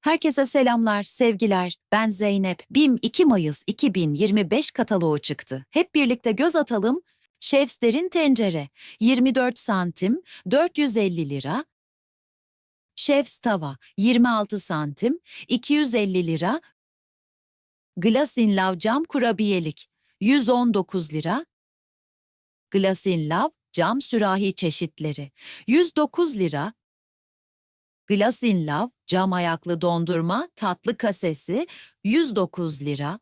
Herkese selamlar, sevgiler. Ben Zeynep. BİM 2 Mayıs 2025 kataloğu çıktı. Hep birlikte göz atalım. Şefs derin tencere 24 santim 450 lira. Şefs tava 26 santim 250 lira. Glasin Lav cam kurabiyelik 119 lira. Glasin Lav cam sürahi çeşitleri 109 lira. Glasin Lav cam ayaklı dondurma tatlı kasesi 109 lira.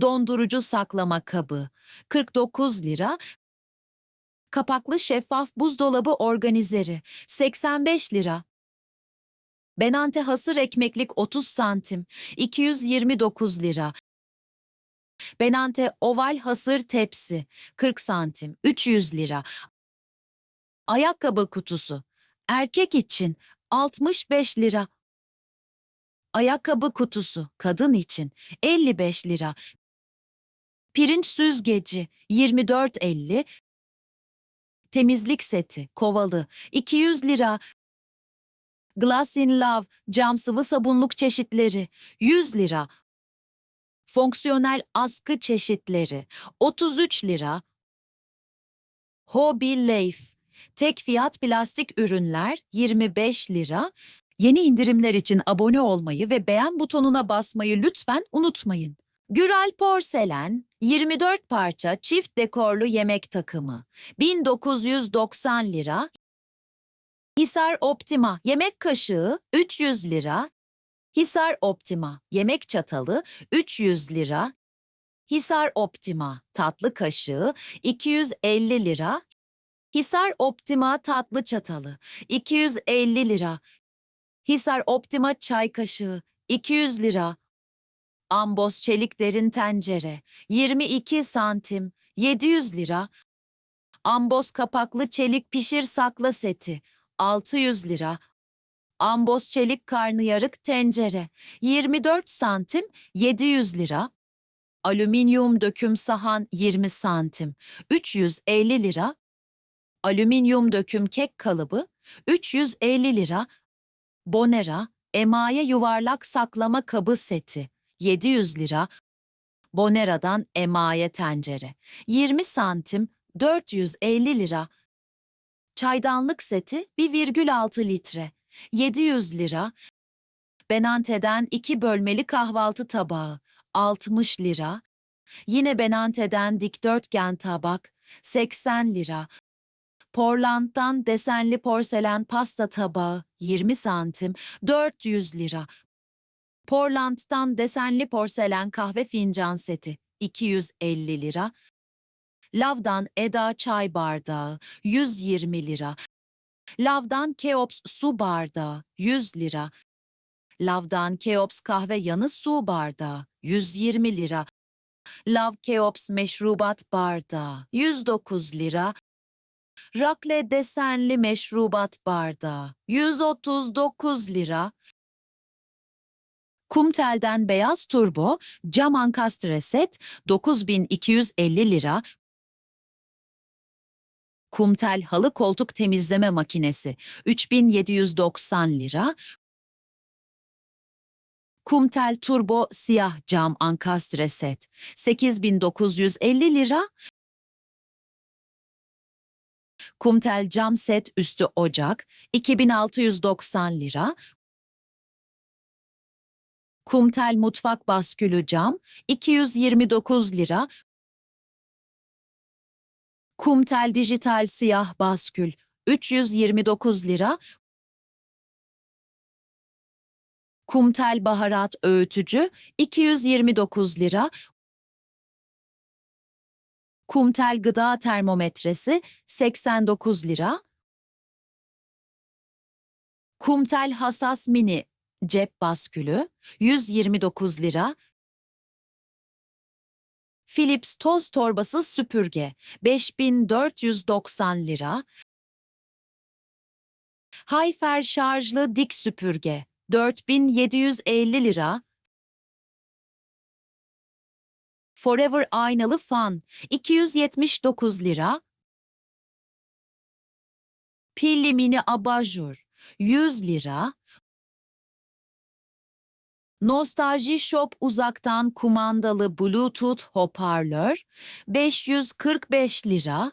Dondurucu saklama kabı 49 lira. Kapaklı şeffaf buzdolabı organizeri 85 lira. Benante hasır ekmeklik 30 santim 229 lira. Benante oval hasır tepsi 40 santim 300 lira. Ayakkabı kutusu erkek için 65 lira. Ayakkabı kutusu kadın için 55 lira. Pirinç süzgeci 24.50. Temizlik seti kovalı 200 lira. Glass in Love cam sıvı sabunluk çeşitleri 100 lira. Fonksiyonel askı çeşitleri 33 lira. Hobby Life tek fiyat plastik ürünler 25 lira. Yeni indirimler için abone olmayı ve beğen butonuna basmayı lütfen unutmayın. Güral Porselen 24 parça çift dekorlu yemek takımı 1990 lira. Hisar Optima yemek kaşığı 300 lira. Hisar Optima yemek çatalı 300 lira. Hisar Optima tatlı kaşığı 250 lira. Hisar Optima tatlı çatalı 250 lira. Hisar Optima çay kaşığı 200 lira. Ambos çelik derin tencere 22 santim 700 lira. Ambos kapaklı çelik pişir sakla seti 600 lira. Ambos çelik karnıyarık tencere 24 santim 700 lira. Alüminyum döküm sahan 20 santim 350 lira. Alüminyum döküm kek kalıbı 350 lira. Bonera emaye yuvarlak saklama kabı seti 700 lira. Bonera'dan emaye tencere 20 santim 450 lira. Çaydanlık seti 1,6 litre 700 lira. Benante'den 2 bölmeli kahvaltı tabağı 60 lira. Yine Benante'den dikdörtgen tabak 80 lira. Portland'dan desenli porselen pasta tabağı 20 santim 400 lira. Portland'dan desenli porselen kahve fincan seti 250 lira. Lav'dan Eda çay bardağı 120 lira. Lav'dan Keops su bardağı 100 lira. Lav'dan Keops kahve yanı su bardağı 120 lira. Lav Keops meşrubat bardağı 109 lira. Rakle desenli meşrubat bardağı 139 lira. Kumtel'den beyaz turbo cam ankastre set 9250 lira. Kumtel halı koltuk temizleme makinesi 3790 lira. Kumtel turbo siyah cam ankastre set 8950 lira. Kumtel cam set üstü ocak 2690 lira. Kumtel mutfak baskülü cam 229 lira. Kumtel dijital siyah baskül 329 lira. Kumtel baharat öğütücü 229 lira. Kumtel gıda termometresi 89 lira. Kumtel hassas mini cep baskülü 129 lira. Philips toz torbası süpürge 5490 lira. Hayfer şarjlı dik süpürge 4750 lira. Forever aynalı fan 279 lira. Pilli mini abajur 100 lira. Nostalji Shop uzaktan kumandalı Bluetooth hoparlör 545 lira.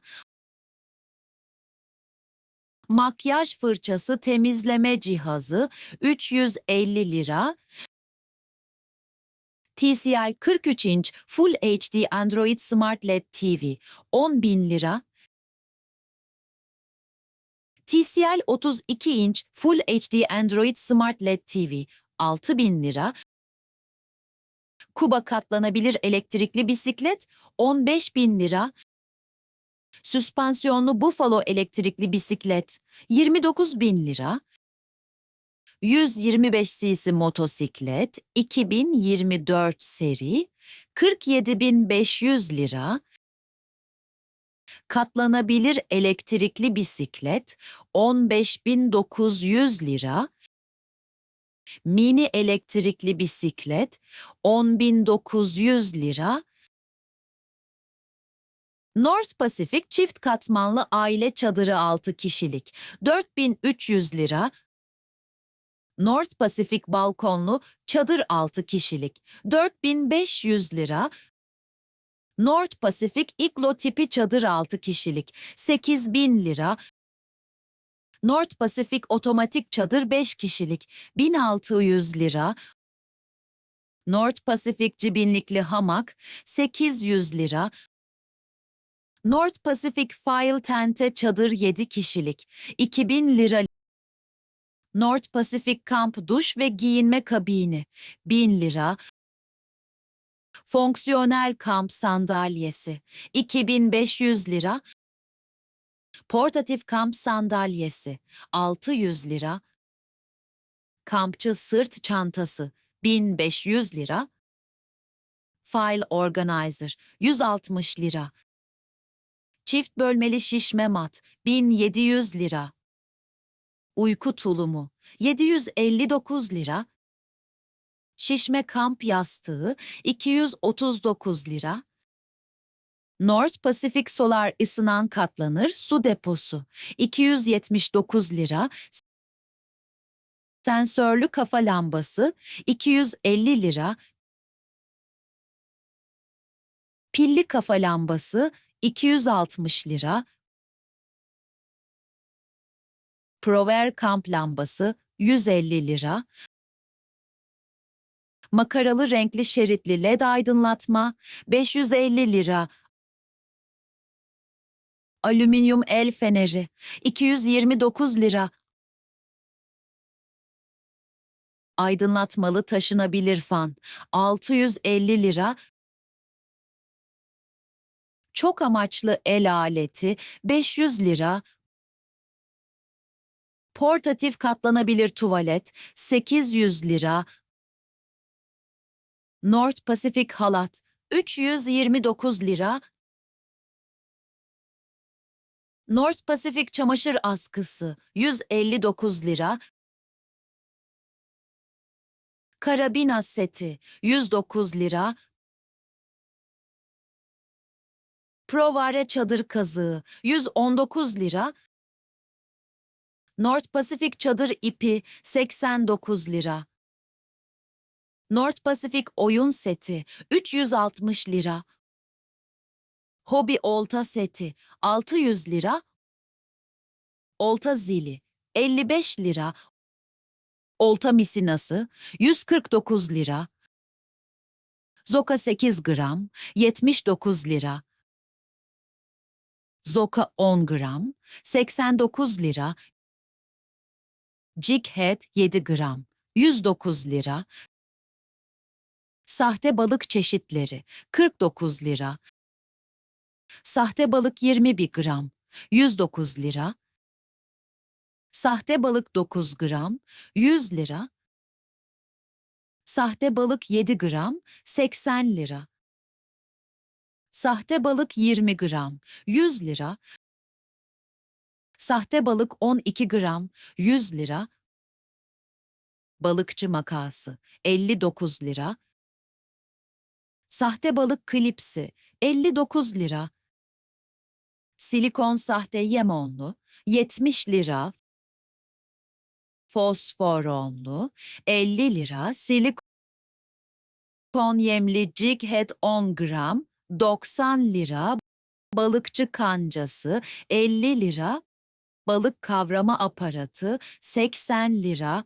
Makyaj fırçası temizleme cihazı 350 lira. TCL 43 inç Full HD Android Smart LED TV 10 bin lira. TCL 32 inç Full HD Android Smart LED TV 6 bin lira. Kuba katlanabilir elektrikli bisiklet 15 bin lira. Süspansiyonlu Buffalo elektrikli bisiklet 29 bin lira. 125 cc motosiklet 2024 seri 47.500 lira. Katlanabilir elektrikli bisiklet 15.900 lira. Mini elektrikli bisiklet 10.900 lira. North Pacific çift katmanlı aile çadırı 6 kişilik 4300 lira. North Pacific balkonlu çadır 6 kişilik 4500 lira. North Pacific iglo tipi çadır 6 kişilik 8000 lira. North Pacific otomatik çadır 5 kişilik 1600 lira. North Pacific cibinlikli hamak 800 lira. North Pacific File Tente çadır 7 kişilik 2000 lira. North Pacific Kamp duş ve giyinme kabini 1000 lira. Fonksiyonel kamp sandalyesi 2500 lira. Portatif kamp sandalyesi 600 lira. Kampçı sırt çantası 1500 lira. File Organizer 160 lira. Çift bölmeli şişme mat 1700 lira. Uyku tulumu 759 lira. Şişme kamp yastığı 239 lira. North Pacific Solar ısınan katlanır su deposu 279 lira. Sensörlü kafa lambası 250 lira. Pilli kafa lambası 260 lira. Prover kamp lambası 150 lira. Makaralı renkli şeritli led aydınlatma 550 lira. Alüminyum el feneri 229 lira. Aydınlatmalı taşınabilir fan 650 lira. Çok amaçlı el aleti 500 lira. Portatif katlanabilir tuvalet 800 lira. North Pacific halat 329 lira. North Pacific çamaşır askısı 159 lira. Karabina seti 109 lira. Provare çadır kazığı 119 lira. North Pacific çadır ipi 89 lira. North Pacific oyun seti 360 lira. Hobi olta seti 600 lira. Olta zili 55 lira. Olta misinası 149 lira. Zoka 8 gram 79 lira. Zoka 10 gram 89 lira. Jig Head 7 gram 109 lira. Sahte balık çeşitleri 49 lira. Sahte balık 21 gram 109 lira. Sahte balık 9 gram 100 lira. Sahte balık 7 gram 80 lira. Sahte balık 20 gram 100 lira. Sahte balık 12 gram 100 lira. Balıkçı makası 59 lira. Sahte balık klipsi 59 lira. Silikon sahte yemonlu 70 lira. Fosforonlu 50 lira. Silikon yemli Jig Head 10 gram 90 lira. Balıkçı kancası 50 lira. Balık kavrama aparatı 80 lira.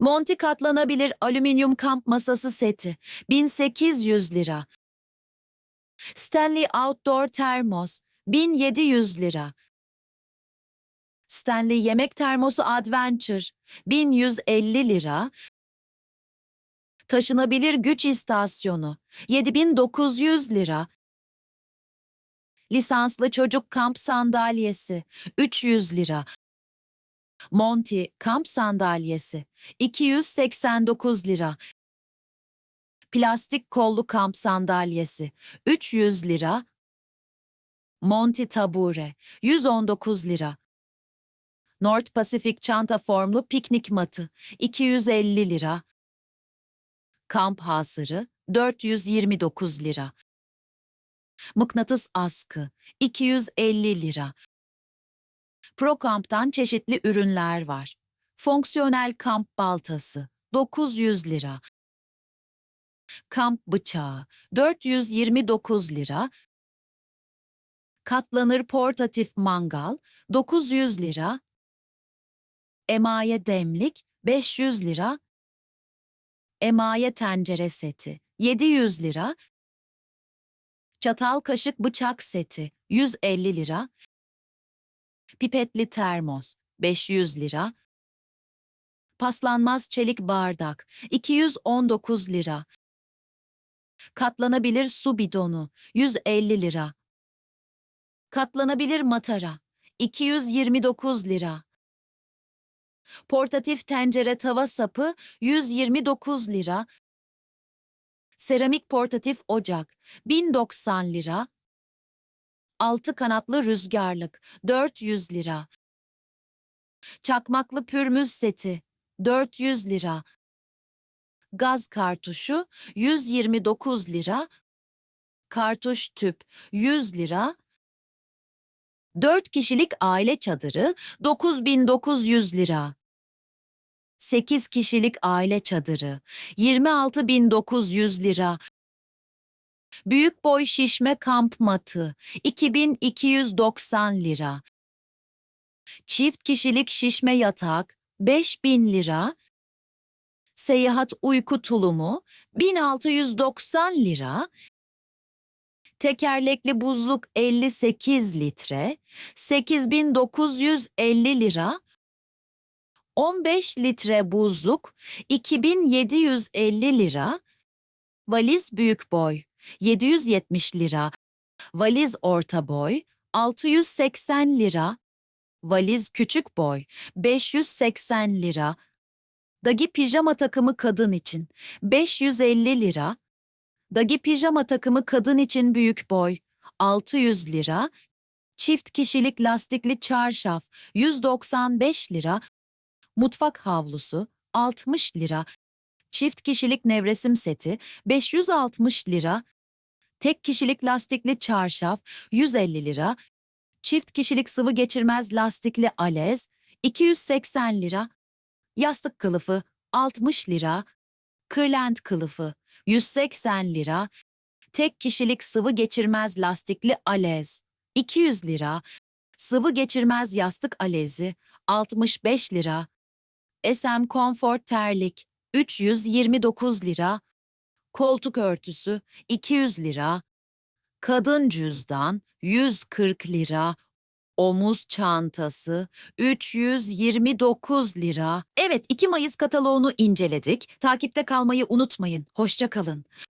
Monty katlanabilir alüminyum kamp masası seti 1800 lira. Stanley Outdoor termos 1700 lira. Stanley yemek termosu Adventure 1150 lira. Taşınabilir güç istasyonu 7900 lira. Lisanslı çocuk kamp sandalyesi 300 lira. Monty kamp sandalyesi 289 lira. Plastik kollu kamp sandalyesi 300 lira. Monty tabure 119 lira. North Pacific çanta formlu piknik matı 250 lira. Kamp hasırı 429 lira. Mıknatıs askı 250 lira. ProCamp'tan çeşitli ürünler var. Fonksiyonel kamp baltası 900 lira. Kamp bıçağı 429 lira. Katlanır portatif mangal 900 lira. Emaye demlik 500 lira. Emaye tencere seti 700 lira. Çatal kaşık bıçak seti 150 lira. Pipetli termos 500 lira. Paslanmaz çelik bardak 219 lira. Katlanabilir su bidonu 150 lira. Katlanabilir matara 229 lira. Portatif tencere tava sapı 129 lira. Seramik portatif ocak 1090 lira. Altı kanatlı rüzgarlık 400 lira. Çakmaklı pürmüz seti 400 lira. Gaz kartuşu 129 lira. Kartuş tüp 100 lira. 4 kişilik aile çadırı 9900 lira. 8 kişilik aile çadırı 26900 lira. Büyük boy şişme kamp matı 2290 lira. Çift kişilik şişme yatak 5000 lira. Seyahat uyku tulumu 1690 lira. Tekerlekli buzluk 58 litre 8950 lira. 15 litre buzluk 2750 lira. Valiz büyük boy 770 lira. Valiz orta boy 680 lira. Valiz küçük boy 580 lira. Dagi pijama takımı kadın için 550 lira. Dagi pijama takımı kadın için büyük boy 600 lira. Çift kişilik lastikli çarşaf 195 lira. Mutfak havlusu 60 lira. Çift kişilik nevresim seti 560 lira. Tek kişilik lastikli çarşaf 150 lira. Çift kişilik sıvı geçirmez lastikli alez 280 lira. Yastık kılıfı 60 lira. Kırlent kılıfı 180 lira. Tek kişilik sıvı geçirmez lastikli alez 200 lira. Sıvı geçirmez yastık alezi 65 lira. SM Comfort terlik 329 lira. Koltuk örtüsü 200 lira. Kadın cüzdan 140 lira. Omuz çantası 329 lira. Evet 2 Mayıs kataloğunu inceledik. Takipte kalmayı unutmayın. Hoşça kalın.